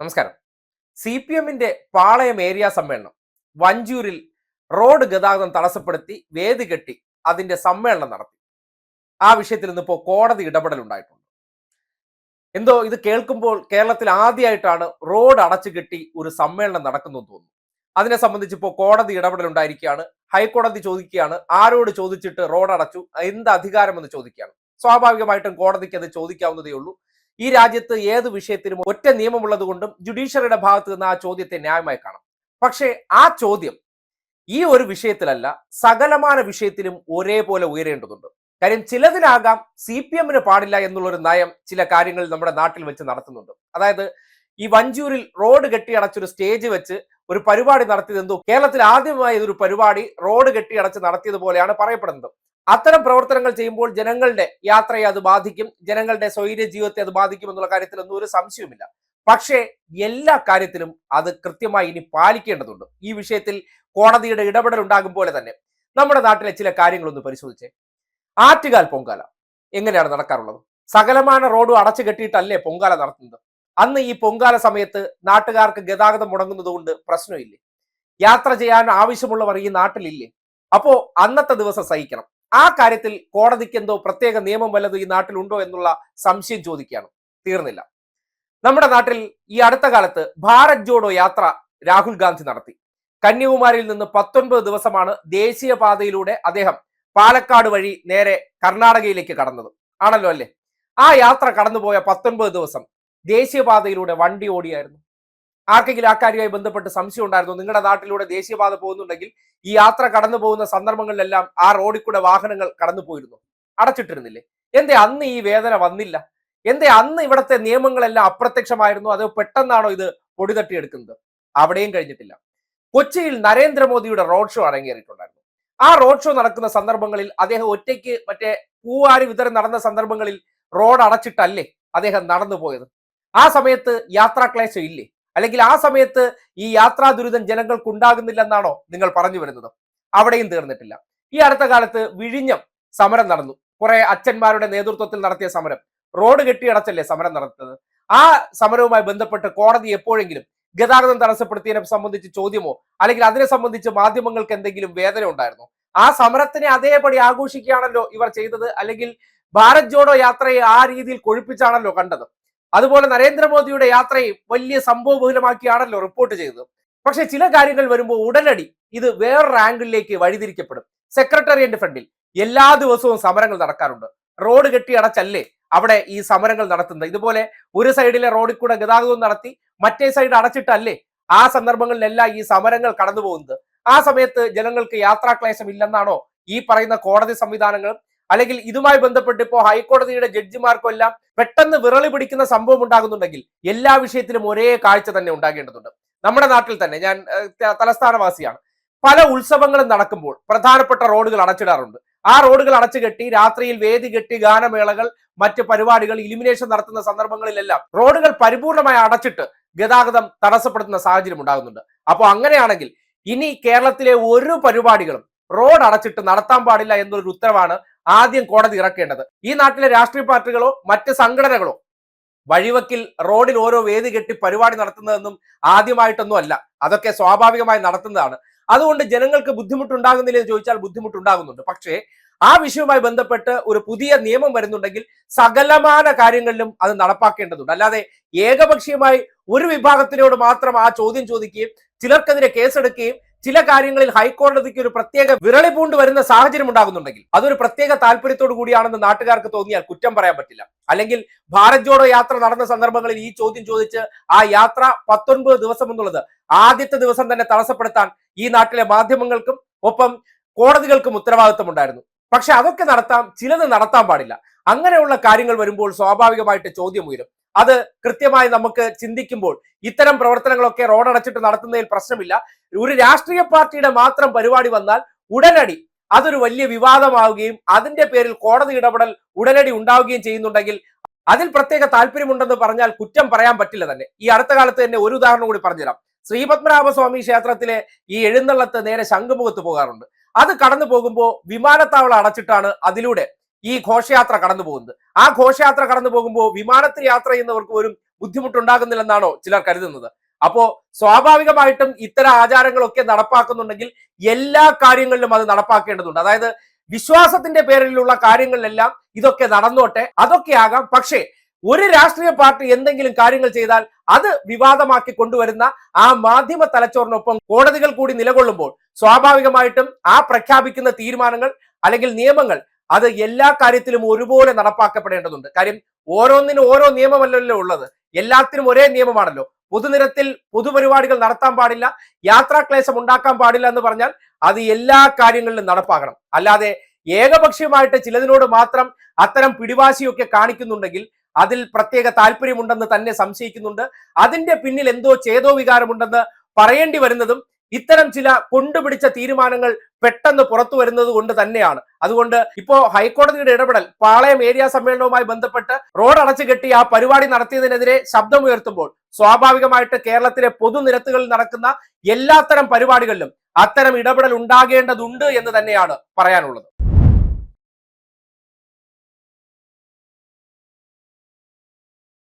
നമസ്കാരം. C P എമ്മിന്റെ പാളയം area സമ്മേളനം വഞ്ചൂരിൽ റോഡ് ഗതാഗതം തടസ്സപ്പെടുത്തി വേദി കെട്ടി അതിന്റെ സമ്മേളനം നടത്തി. ആ വിഷയത്തിൽ ഇന്നിപ്പോ കോടതി ഇടപെടൽ ഉണ്ടായിട്ടുണ്ട്. എന്തോ ഇത് കേൾക്കുമ്പോൾ കേരളത്തിൽ ആദ്യമായിട്ടാണ് റോഡ് അടച്ചു കെട്ടി ഒരു സമ്മേളനം നടക്കുന്നു തോന്നുന്നു. അതിനെ സംബന്ധിച്ച് ഇപ്പോൾ കോടതി ഇടപെടൽ ഉണ്ടായിരിക്കുകയാണ്. ഹൈക്കോടതി ചോദിക്കുകയാണ്. ആരോട് ചോദിച്ചിട്ട് റോഡ് അടച്ചു? എന്ത് അധികാരമെന്ന് ചോദിക്കുകയാണ്. സ്വാഭാവികമായിട്ടും കോടതിക്ക് അത് ചോദിക്കാവുന്നതേ ഉള്ളൂ. ഈ രാജ്യത്ത് ഏത് വിഷയത്തിനും ഒറ്റ നിയമമുള്ളത് കൊണ്ടും ജുഡീഷ്യറിയുടെ ഭാഗത്ത് നിന്ന് ആ ചോദ്യത്തെ ന്യായമായി കാണാം. പക്ഷേ ആ ചോദ്യം ഈ ഒരു വിഷയത്തിലല്ല സകലമാന വിഷയത്തിലും ഒരേപോലെ ഉയരേണ്ടതുണ്ട്. കാര്യം ചിലതിനാകാം സി പി എമ്മിന് പാടില്ല എന്നുള്ളൊരു നയം ചില കാര്യങ്ങൾ നമ്മുടെ നാട്ടിൽ വെച്ച് നടത്തുന്നുണ്ട്. അതായത് ഈ വഞ്ചൂരിൽ റോഡ് കെട്ടിയടച്ചൊരു സ്റ്റേജ് വെച്ച് ഒരു പരിപാടി നടത്തിയത് എന്തോ കേരളത്തിൽ ആദ്യമായി ഒരു പരിപാടി റോഡ് കെട്ടിയടച്ച് നടത്തിയതുപോലെയാണ് പറയപ്പെടുന്നത്. അത്തരം പ്രവർത്തനങ്ങൾ ചെയ്യുമ്പോൾ ജനങ്ങളുടെ യാത്രയെ അത് ബാധിക്കും ജനങ്ങളുടെ സ്വൈര്യ ജീവിതത്തെ അത് ബാധിക്കും എന്നുള്ള കാര്യത്തിൽ ഒന്നും ഒരു സംശയവുമില്ല. പക്ഷേ എല്ലാ കാര്യത്തിലും അത് കൃത്യമായി ഇനി പാലിക്കേണ്ടതുണ്ട്. ഈ വിഷയത്തിൽ കോടതിയുടെ ഇടപെടൽ ഉണ്ടാകും പോലെ തന്നെ. നമ്മുടെ നാട്ടിലെ ചില കാര്യങ്ങളൊന്ന് പരിശോധിച്ചേ. ആറ്റുകാൽ പൊങ്കാല എങ്ങനെയാണ് നടക്കാറുള്ളത്? സകലമാന റോഡ് അടച്ചു കെട്ടിയിട്ടല്ലേ പൊങ്കാല നടത്തുന്നത്? അന്ന് ഈ പൊങ്കാല സമയത്ത് നാട്ടുകാർക്ക് ഗതാഗതം മുടങ്ങുന്നത് കൊണ്ട് പ്രശ്നമില്ലേ? യാത്ര ചെയ്യാൻ ആവശ്യമുള്ളവർ ഈ നാട്ടിലില്ലേ? അപ്പോ അന്നത്തെ ദിവസം സഹിക്കണം. ആ കാര്യത്തിൽ കോടതിക്ക് എന്തോ പ്രത്യേക നിയമം വല്ലതും ഈ നാട്ടിലുണ്ടോ എന്നുള്ള സംശയം ചോദിക്കുകയാണ്. തീർന്നില്ല. നമ്മുടെ നാട്ടിൽ ഈ അടുത്ത കാലത്ത് ഭാരത് ജോഡോ യാത്ര രാഹുൽ ഗാന്ധി നടത്തി. കന്യാകുമാരിയിൽ നിന്ന് പത്തൊൻപത് ദിവസമാണ് ദേശീയപാതയിലൂടെ അദ്ദേഹം പാലക്കാട് വഴി നേരെ കർണാടകയിലേക്ക് കടന്നത്. ആണല്ലോ അല്ലേ? ആ യാത്ര കടന്നുപോയ പത്തൊൻപത് ദിവസം ദേശീയപാതയിലൂടെ വണ്ടി ഓടിയായിരുന്നു. ആർക്കെങ്കിലും ആ കാര്യവുമായി ബന്ധപ്പെട്ട് സംശയം ഉണ്ടായിരുന്നു? നിങ്ങളുടെ നാട്ടിലൂടെ ദേശീയപാത പോകുന്നുണ്ടെങ്കിൽ ഈ യാത്ര കടന്നു പോകുന്ന സന്ദർഭങ്ങളിലെല്ലാം ആ റോഡിൽ കൂടെ വാഹനങ്ങൾ കടന്നു പോയിരുന്നു. അടച്ചിട്ടിരുന്നില്ലേ? എന്തേ അന്ന് ഈ വേദന വന്നില്ല? എന്തേ അന്ന് ഇവിടുത്തെ നിയമങ്ങളെല്ലാം അപ്രത്യക്ഷമായിരുന്നു? അതോ പെട്ടെന്നാണോ ഇത് പൊടി തട്ടിയെടുക്കുന്നത് അവിടെയും കഴിഞ്ഞിട്ടില്ല. കൊച്ചിയിൽ നരേന്ദ്രമോദിയുടെ റോഡ് ഷോ അരങ്ങേറിയിട്ടുണ്ടായിരുന്നു. ആ റോഡ് ഷോ നടക്കുന്ന സന്ദർഭങ്ങളിൽ അദ്ദേഹം ഒറ്റയ്ക്ക് മറ്റേ പൂവാരി വിതരം നടന്ന സന്ദർഭങ്ങളിൽ റോഡ് അടച്ചിട്ടല്ലേ അദ്ദേഹം നടന്നു പോയത് ആ സമയത്ത് യാത്രാക്ലേശം ഇല്ലേ? അല്ലെങ്കിൽ ആ സമയത്ത് ഈ യാത്രാ ദുരിതം ജനങ്ങൾക്ക് ഉണ്ടാകുന്നില്ലെന്നാണോ നിങ്ങൾ പറഞ്ഞു വരുന്നത്? അവിടെയും തീർന്നിട്ടില്ല. ഈ അടുത്ത കാലത്ത് വിഴിഞ്ഞം സമരം നടന്നു. കുറെ അച്ഛന്മാരുടെ നേതൃത്വത്തിൽ നടത്തിയ സമരം. റോഡ് കെട്ടിയടച്ചല്ലേ സമരം നടത്തുന്നത് ആ സമരവുമായി ബന്ധപ്പെട്ട് കോടതി എപ്പോഴെങ്കിലും ഗതാഗതം തടസ്സപ്പെടുത്തിയതിനെ സംബന്ധിച്ച് ചോദ്യമോ അല്ലെങ്കിൽ അതിനെ സംബന്ധിച്ച് മാധ്യമങ്ങൾക്ക് എന്തെങ്കിലും വേദന ഉണ്ടായിരുന്നോ? ആ സമരത്തിനെ അതേപടി ആഘോഷിക്കുകയാണല്ലോ ഇവർ ചെയ്തത്? അല്ലെങ്കിൽ ഭാരത് ജോഡോ യാത്രയെ ആ രീതിയിൽ കൊഴിപ്പിച്ചാണല്ലോ കണ്ടത്? അതുപോലെ നരേന്ദ്രമോദിയുടെ യാത്രയും വലിയ സംഭവബഹുലമാക്കിയാണല്ലോ റിപ്പോർട്ട് ചെയ്തത്. പക്ഷെ ചില കാര്യങ്ങൾ വരുമ്പോൾ ഉടനടി ഇത് വേറൊരു ആംഗിളിലേക്ക് വഴിതിരിക്കപ്പെടും. സെക്രട്ടേറിയറ്റ് ഫ്രണ്ടിൽ എല്ലാ ദിവസവും സമരങ്ങൾ നടക്കാറുണ്ട്. റോഡ് കെട്ടി അടച്ചല്ലേ അവിടെ ഈ സമരങ്ങൾ നടത്തുന്നത്? ഇതുപോലെ ഒരു സൈഡിലെ റോഡിൽ കൂടെ ഗതാഗതം നടത്തി മറ്റേ സൈഡ് അടച്ചിട്ടല്ലേ ആ സന്ദർഭങ്ങളിലെല്ലാം ഈ സമരങ്ങൾ കടന്നു പോകുന്നത് ആ സമയത്ത് ജനങ്ങൾക്ക് യാത്രാക്ലേശം ഇല്ലെന്നാണോ ഈ പറയുന്ന കോടതി സംവിധാനങ്ങളും അല്ലെങ്കിൽ ഇതുമായി ബന്ധപ്പെട്ട് ഇപ്പോൾ ഹൈക്കോടതിയുടെ ജഡ്ജിമാർക്കും എല്ലാം പെട്ടെന്ന് വിറളി പിടിക്കുന്ന സംഭവം ഉണ്ടാകുന്നുണ്ടെങ്കിൽ എല്ലാ വിഷയത്തിലും ഒരേ കാഴ്ച തന്നെ ഉണ്ടാകേണ്ടതുണ്ട്. നമ്മുടെ നാട്ടിൽ തന്നെ ഞാൻ തലസ്ഥാനവാസിയാണ്. പല ഉത്സവങ്ങളും നടക്കുമ്പോൾ പ്രധാനപ്പെട്ട റോഡുകൾ അടച്ചിടാറുണ്ട്. ആ റോഡുകൾ അടച്ചു കെട്ടി രാത്രിയിൽ വേദി കെട്ടി ഗാനമേളകൾ മറ്റ് പരിപാടികൾ ഇലിമിനേഷൻ നടത്തുന്ന സന്ദർഭങ്ങളിലെല്ലാം റോഡുകൾ പരിപൂർണമായി അടച്ചിട്ട് ഗതാഗതം തടസ്സപ്പെടുത്തുന്ന സാഹചര്യം ഉണ്ടാകുന്നുണ്ട്. അപ്പോൾ അങ്ങനെയാണെങ്കിൽ ഇനി കേരളത്തിലെ ഒരു പരിപാടികളും റോഡ് അടച്ചിട്ട് നടത്താൻ പാടില്ല എന്നൊരു ഉത്തരവാണ് ആദ്യം കോടതി ഇറക്കേണ്ടത്. ഈ നാട്ടിലെ രാഷ്ട്രീയ പാർട്ടികളോ മറ്റ് സംഘടനകളോ വഴിവക്കിൽ റോഡിൽ ഓരോ വേദി കെട്ടി പരിപാടി നടത്തുന്നതെന്നും ആദ്യമായിട്ടൊന്നും അല്ല. അതൊക്കെ സ്വാഭാവികമായി നടത്തുന്നതാണ്. അതുകൊണ്ട് ജനങ്ങൾക്ക് ബുദ്ധിമുട്ടുണ്ടാകുന്നില്ല എന്ന് ചോദിച്ചാൽ ബുദ്ധിമുട്ടുണ്ടാകുന്നുണ്ട്. പക്ഷേ ആ വിഷയവുമായി ബന്ധപ്പെട്ട് ഒരു പുതിയ നിയമം വരുന്നുണ്ടെങ്കിൽ സകലമാന കാര്യങ്ങളിലും അത് നടപ്പാക്കേണ്ടതുണ്ട്. അല്ലാതെ ഏകപക്ഷീയമായി ഒരു വിഭാഗത്തിനോട് മാത്രം ആ ചോദ്യം ചോദിക്കുകയും ചിലർക്കെതിരെ കേസെടുക്കുകയും ചില കാര്യങ്ങളിൽ ഹൈക്കോടതിക്ക് ഒരു പ്രത്യേക വിരളി പൂണ്ട് വരുന്ന സാഹചര്യം ഉണ്ടാകുന്നുണ്ടെങ്കിൽ അതൊരു പ്രത്യേക താല്പര്യത്തോടു കൂടിയാണെന്ന് നാട്ടുകാർക്ക് തോന്നിയാൽ കുറ്റം പറയാൻ പറ്റില്ല. അല്ലെങ്കിൽ ഭാരത് ജോഡോ യാത്ര നടന്ന സന്ദർഭങ്ങളിൽ ഈ ചോദ്യം ചോദിച്ച് ആ യാത്ര പത്തൊൻപത് ദിവസം എന്നുള്ളത് ആദ്യത്തെ ദിവസം തന്നെ തടസ്സപ്പെടുത്താൻ ഈ നാട്ടിലെ മാധ്യമങ്ങൾക്കും ഒപ്പം കോടതികൾക്കും ഉത്തരവാദിത്വം ഉണ്ടായിരുന്നു പക്ഷെ അതൊക്കെ നടത്താം ചിലത് നടത്താൻ പാടില്ല. അങ്ങനെയുള്ള കാര്യങ്ങൾ വരുമ്പോൾ സ്വാഭാവികമായിട്ട് ചോദ്യം ഉയരും. അത് കൃത്യമായി നമുക്ക് ചിന്തിക്കുമ്പോൾ ഇത്തരം പ്രവർത്തനങ്ങളൊക്കെ റോഡടച്ചിട്ട് നടത്തുന്നതിൽ പ്രശ്നമില്ല. ഒരു രാഷ്ട്രീയ പാർട്ടിയുടെ മാത്രം പരിപാടി വന്നാൽ ഉടനടി അതൊരു വലിയ വിവാദമാവുകയും അതിന്റെ പേരിൽ കോടതി ഇടപെടൽ ഉടനടി ഉണ്ടാവുകയും ചെയ്യുന്നുണ്ടെങ്കിൽ അതിൽ പ്രത്യേക താല്പര്യമുണ്ടെന്ന് പറഞ്ഞാൽ കുറ്റം പറയാൻ പറ്റില്ല തന്നെ. ഈ അടുത്ത കാലത്ത് തന്നെ ഒരു ഉദാഹരണം കൂടി പറഞ്ഞുതരാം. ശ്രീപത്മനാഭസ്വാമി ക്ഷേത്രത്തിലെ ഈ എഴുന്നള്ളത്ത് നേരെ ശംഖുമുഖത്ത് പോകാറുണ്ട്. അത് കടന്നു പോകുമ്പോൾ വിമാനത്താവളം അടച്ചിട്ടാണ് അതിലൂടെ ഈ ഘോഷയാത്ര കടന്നു പോകുന്നത്. ആ ഘോഷയാത്ര കടന്നു പോകുമ്പോൾ വിമാനത്തിൽ യാത്ര ചെയ്യുന്നവർക്ക് പോലും ബുദ്ധിമുട്ടുണ്ടാകുന്നില്ലെന്നാണോ ചിലർ കരുതുന്നത്? അപ്പോ സ്വാഭാവികമായിട്ടും ഇത്തരം ആചാരങ്ങളൊക്കെ നടപ്പാക്കുന്നുണ്ടെങ്കിൽ എല്ലാ കാര്യങ്ങളിലും അത് നടപ്പാക്കേണ്ടതുണ്ട്. അതായത് വിശ്വാസത്തിന്റെ പേരിലുള്ള കാര്യങ്ങളിലെല്ലാം ഇതൊക്കെ നടന്നോട്ടെ അതൊക്കെ ആകാം. പക്ഷേ ഒരു രാഷ്ട്രീയ പാർട്ടി എന്തെങ്കിലും കാര്യങ്ങൾ ചെയ്താൽ അത് വിവാദമാക്കി കൊണ്ടുവരുന്ന ആ മാധ്യമ തലച്ചോറിനൊപ്പം കോടതികൾ കൂടി നിലകൊള്ളുമ്പോൾ സ്വാഭാവികമായിട്ടും ആ പ്രഖ്യാപിക്കുന്ന തീരുമാനങ്ങൾ അല്ലെങ്കിൽ നിയമങ്ങൾ അത് എല്ലാ കാര്യത്തിലും ഒരുപോലെ നടപ്പാക്കപ്പെടേണ്ടതുണ്ട്. കാര്യം ഓരോന്നിനും ഓരോ നിയമമല്ലല്ലോ ഉള്ളത്. എല്ലാത്തിനും ഒരേ നിയമമാണല്ലോ. പൊതുനിരത്തിൽ പൊതുപരിപാടികൾ നടത്താൻ പാടില്ല യാത്രാക്ലേശം ഉണ്ടാക്കാൻ പാടില്ല എന്ന് പറഞ്ഞാൽ അത് എല്ലാ കാര്യങ്ങളിലും നടപ്പാക്കണം അല്ലാതെ ഏകപക്ഷീയമായിട്ട് ചിലതിനോട് മാത്രം അത്തരം പിടിവാശിയൊക്കെ കാണിക്കുന്നുണ്ടെങ്കിൽ അതിൽ പ്രത്യേക താല്പര്യമുണ്ടെന്ന് തന്നെ സംശയിക്കുന്നുണ്ട്. അതിന്റെ പിന്നിൽ എന്തോ ചേതോ വികാരമുണ്ടെന്ന് പറയേണ്ടി വരുന്നതും ഇത്തരം ചില കൊണ്ടുപിടിച്ച തീരുമാനങ്ങൾ പെട്ടെന്ന് പുറത്തു വരുന്നത് കൊണ്ട് തന്നെയാണ്. അതുകൊണ്ട് ഇപ്പോ ഹൈക്കോടതിയുടെ ഇടപെടൽ പാളയം ഏരിയ സമ്മേളനവുമായി ബന്ധപ്പെട്ട് റോഡ് അടച്ചു കെട്ടി ആ പരിപാടി നടത്തിയതിനെതിരെ ശബ്ദമുയർത്തുമ്പോൾ സ്വാഭാവികമായിട്ട് കേരളത്തിലെ പൊതുനിരത്തുകളിൽ നടക്കുന്ന എല്ലാത്തരം പരിപാടികളിലും അത്തരം ഇടപെടൽ ഉണ്ടാകേണ്ടതുണ്ട് എന്ന് തന്നെയാണ് പറയാനുള്ളത്.